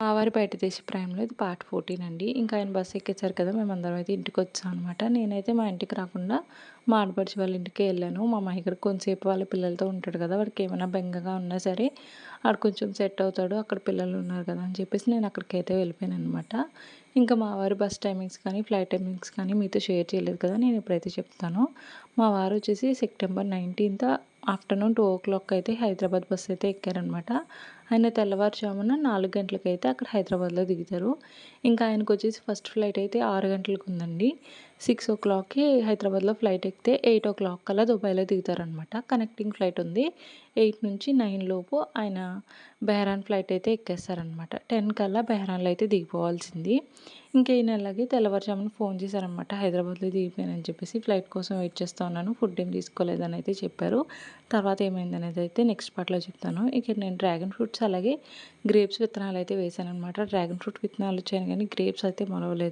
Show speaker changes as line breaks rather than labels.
మా వారి బయట దేశ ప్రయాణంలో ఇది పార్ట్ ఫోర్టీన్ అండి. ఇంకా ఆయన బస్సు ఎక్కేసారు కదా మేమందరం అయితే ఇంటికి వచ్చాం అనమాట నేనైతే మా ఇంటికి రాకుండా మా ఆడపడిచి వాళ్ళ ఇంటికి వెళ్ళాను. మా మహికర్ కొంతసేపు వాళ్ళ పిల్లలతో ఉంటాడు కదా వాడికి ఏమైనా బెంగగా ఉన్నా సరే ఆడు కొంచెం సెట్ అవుతాడు అక్కడ పిల్లలు ఉన్నారు కదా అని చెప్పేసి నేను అక్కడికి అయితే వెళ్ళిపోయాను అనమాట ఇంకా మావారి బస్ టైమింగ్స్ కానీ ఫ్లైట్ టైమింగ్స్ కానీ మీతో షేర్ చేయలేదు కదా నేను ఎప్పుడైతే చెప్తాను. మా వారు వచ్చేసి September nineteenth afternoon two o'clock అయితే హైదరాబాద్ బస్ అయితే ఎక్కారనమాట. ఆయన తెల్లవారుజామున నాలుగు గంటలకు అయితే అక్కడ హైదరాబాద్లో దిగుతారు. ఇంకా ఆయనకు వచ్చేసి ఫస్ట్ ఫ్లైట్ అయితే ఆరు గంటలకు ఉందండి. సిక్స్ ఓ క్లాక్కి హైదరాబాద్లో ఫ్లైట్ ఎక్కితే ఎయిట్ ఓ క్లాక్ కల్లా దుబాయ్లో దిగుతారనమాట. కనెక్టింగ్ ఫ్లైట్ ఉంది. ఎయిట్ నుంచి నైన్ లోపు ఆయన బెహరాన్ ఫ్లైట్ అయితే ఎక్కేస్తారనమాట. టెన్ కల్లా బెహరాన్లో అయితే దిగిపోవాల్సింది. ఇంకా ఈయన అలాగే తెల్లవారుజామున ఫోన్ చేశారనమాట హైదరాబాద్లో దిగిపోయానని చెప్పేసి ఫ్లైట్ కోసం వెయిట్ చేస్తూ ఉన్నాను. ఫుడ్ ఏం తీసుకోలేదని అయితే చెప్పారు. తర్వాత ఏమైంది అనేది అయితే నెక్స్ట్ పార్ట్లో చెప్తాను. ఇక్కడ నేను డ్రాగన్ ఫ్రూట్స్ అలాగే గ్రేప్స్ విత్తనాలు అయితే వేసాను అనమాట డ్రాగన్ ఫ్రూట్ విత్తనాలు వచ్చాను కానీ గ్రేప్స్ అయితే మొలవలేదు.